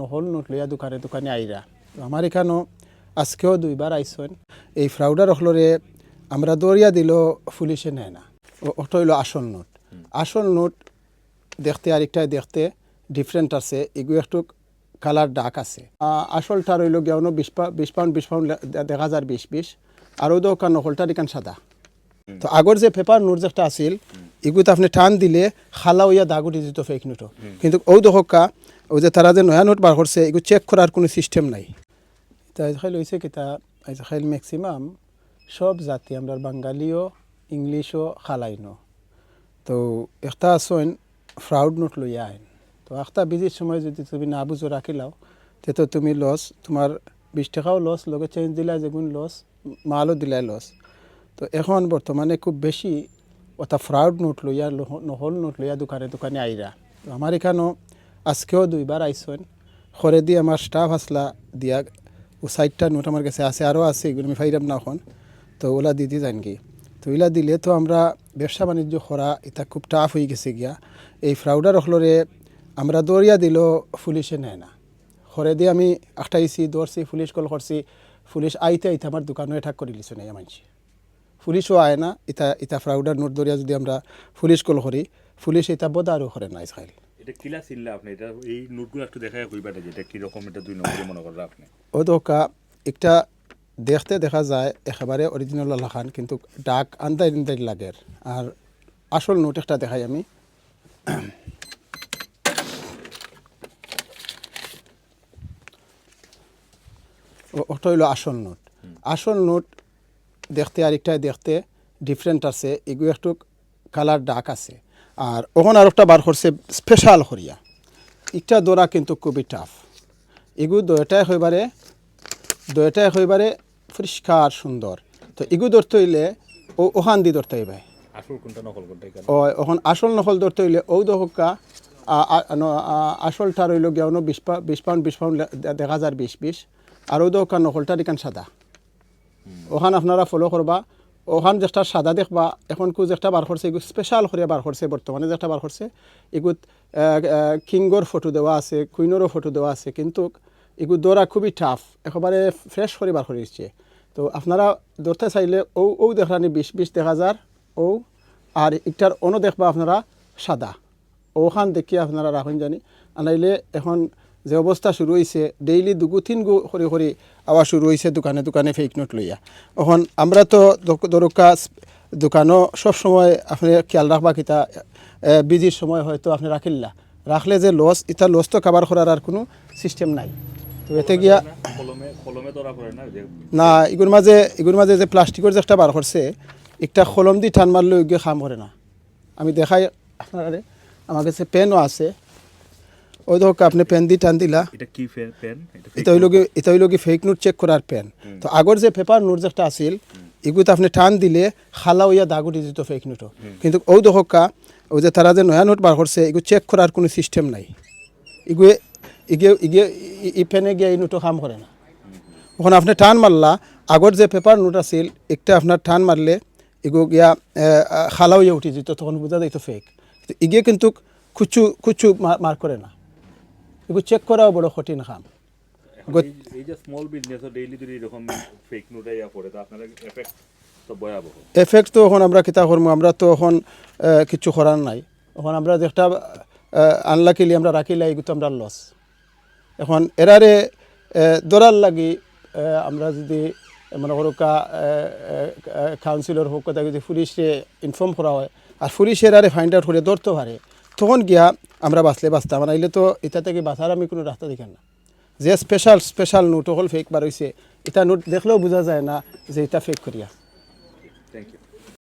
নহল নোট লইয়া দোকানে দোকানে আইরা তো আমার এখানেও আজকেও দুইবার আইসন এই ফ্রাউডার হলরে আমরা দৌড়িয়া দিল পুলিশে নেয় না। ওটা হইল আসল নোট। আসল নোট দেখতে আরেকটা দেখতে ডিফারেন্ট আছে। এগুলো একটু কালার ডাক আছে। আসলটা রইল গিয়ানো বিশ পা বিশ পাউন্ড বিশ পাউন্ড দেখা যার বিশ বিশ। আরও দোকান নহলটা দিকান সাদা। তো আগর যে পেপার নোট যেটা আছিল এগুলো আপনি টান দিলে খালা হইয়া দাগ উঠে যেত ফেক নোটও কিন্তু ও দহকা ও যে তারা যে নয়া নোট বার করছে এগুলো চেক করার কোনো সিস্টেম নাই। তাই খাইল হয়েছে কিতা খাইল ম্যাক্সিমাম সব জাতি আমরা বাঙালিও, ইংলিশও খালাইনো তো একটা আসইন ফ্রাউড নোট লইয়া আইন। তো একটা বিজির সময় যদি তুমি না বুঝো রাখিলাও, তে তো তুমি লস তোমার বিশ টাকাও লস লগে চেঞ্জ দিলা যেগুন লস মালও দিলাই লস তো এখন বর্তমানে খুব বেশি ওটা ফ্রাউড নোট লইয়া নহল নোট লইয়া দোকানে দোকানে আইরা তো আমার এখানেও আজকেও দুইবার আইসেন খরে দিয়ে আমার স্টাফ আসলা দিয়া ও সাইডটা নোট আমার কাছে আছে আরও আছে এগুলো আমি ফাইরাম না এখন তো ওলা দিদি যান কি তো ওইলা দিলে তো আমরা ব্যবসা বাণিজ্য করা এটা খুব টাফ হয়ে গেছে গিয়া এই ফ্রাউডার হলরে আমরা দরিয়া দিল পুলিশে নেয় না খরে দিয়ে আমি আটাইছি দৌড়ছি পুলিশ কল করছি পুলিশ আইতে আইতে আমার দোকানে ঠাক করে লিছো নাই মানছি পুলিশও আয় না ইতা ইতা ফ্রাউডার নোট দরিয়া যদি আমরা পুলিশ কল করি পুলিশ এটা বদারও করে না ইসরায়েল এটা কিলা চিনলে আপনি? এটা এই নোটগুলো একটু দেখা কইবা যে এটা কীরকম এটা দুই নম্বরে মনে করেন আপনি। ও একটা দেখতে দেখা যায় একেবারে অরিজিনাল লাখান কিন্তু ডাক আন্দাই আন্দাই লাগে। আর আসল নোট একটা দেখাই আমি। ওটা হইল আসল নোট। আসল নোট দেখতে আরেকটা দেখতে ডিফারেন্ট আছে। এগুলো একটু কালার ডাক আছে। আর ওখানে আর একটা বার করছে স্পেশাল করিয়া একটা দৌড়া কিন্তু খুবই টাফ এগুলো দয়টাই হইবারে দয়টাই হইবারে পরিষ্কার সুন্দর। তো এগু ধরতে হইলে ও ওখান দিয়ে ধরতে হইবে। ও এখন? আসল নকল ধরতে হইলে ও দহকা আসলটা রইল গিয়ানো বিশ পাউন্ড বিশ পাউন্ড দেখা যার বিশ বিশ। আর ও দহকা নকলটা দিকান সাদা। ওখান আপনারা ফলো করবা। ওখান যেটা সাদা দেখবা, এখন কু যেটা বার করছে এগুলো স্পেশাল করে বার করছে বর্তমানে যেটা বার করছে, এগুত কিংগর ফটো দেওয়া আছে, কুইনেরও ফটো দেওয়া আছে, কিন্তু এগুলো দৌড়া খুবই টাফ একেবারে ফ্রেশ করে বার করে তো আপনারা ধরতে চাইলে ও ও দেখানি বিশ বিশ দেখা যার ও, আর একটার অন্য দেখবা আপনারা সাদা। ওখান দেখি আপনারা রাখুন জানি। আনাইলে এখন যে অবস্থা শুরু হয়েছে ডেইলি দুগু তিন গু করে করে আওয়া শুরু হয়েছে দোকানে দোকানে ফেক নোট লইয়া। এখন আমরা তো দরকা দোকানও সব সময় আপনি খেয়াল রাখবা কিতা বিজির সময় হয়তো আপনি রাখিল্লা। রাখলে যে লস এটা লস তো কাবার করার আর কোনো সিস্টেম নাই। তো এতে গিয়া না এগুর মাঝে এগুর মাঝে যে প্লাস্টিকের যে একটা বার করছে একটা কলম দিয়ে টান মারলে ওইগুলো খাম করে না। আমি দেখাই আপনারা আমার কাছে পেনও আছে। ওই ধরো আপনি পেন দিয়ে টান দিলা। এটা কি পেন এটা হইল কি এটা হইল কি ফেক নোট চেক করার পেন তো আগর যে পেপার নোট যেটা আছিল এগুলো আপনি টান দিলে খালা হইয়া দাগ উঠে যেত ফেক নোটও কিন্তু ও দহকা ওই যে তারা যে নয়া নোট বার করছে এগুলো চেক করার কোনো সিস্টেম নাই। এগুলো এগিয়ে এগিয়ে ই পেনে গিয়ে এই নোটও কাম করে না। ওখানে আপনি টান মারলা আগর যে পেপার নোট আছিল একটা আপনার টান মারলে এগো গিয়া খালা হইয়া উঠে যেত তখন বোঝা যাইতো ফেক ইগে কিন্তু কুচু কুচু মার করে না। এগুলো চেক করাও বড় কঠিন কাম। এখন এই- এই যে স্মল বিজনেস ডেইলি যদি এরকম ফেক নোট পড়ে তো আপনারা এফেক্ট তো ভয়াবহ। এফেক্ট তো এখন আমরা কিতা করব আমরা তো এখন কিছু করার নাই। এখন আমরা যেটা আনলাকিলি আমরা রাখিলাই এগুলো তো আমরা লস এখন এরারে দরার লাগি আমরা যদি মনে করো কা কাউন্সিলর হোক কথা যদি পুলিশে ইনফর্ম করা হয় আর পুলিশ এরারে ফাইন্ড আউট করে ধরতে পারে তখন গিয়া আমরা বাঁচলে বাঁচতাম আইলে তো এটা থেকে বাঁচার আমি কোনো রাস্তা দেখেন না। যে স্পেশাল স্পেশাল নোট হল ফেক বার হয়েছে এটা নোট দেখলেও বোঝা যায় না যে এটা ফেক করিয়া। Thank you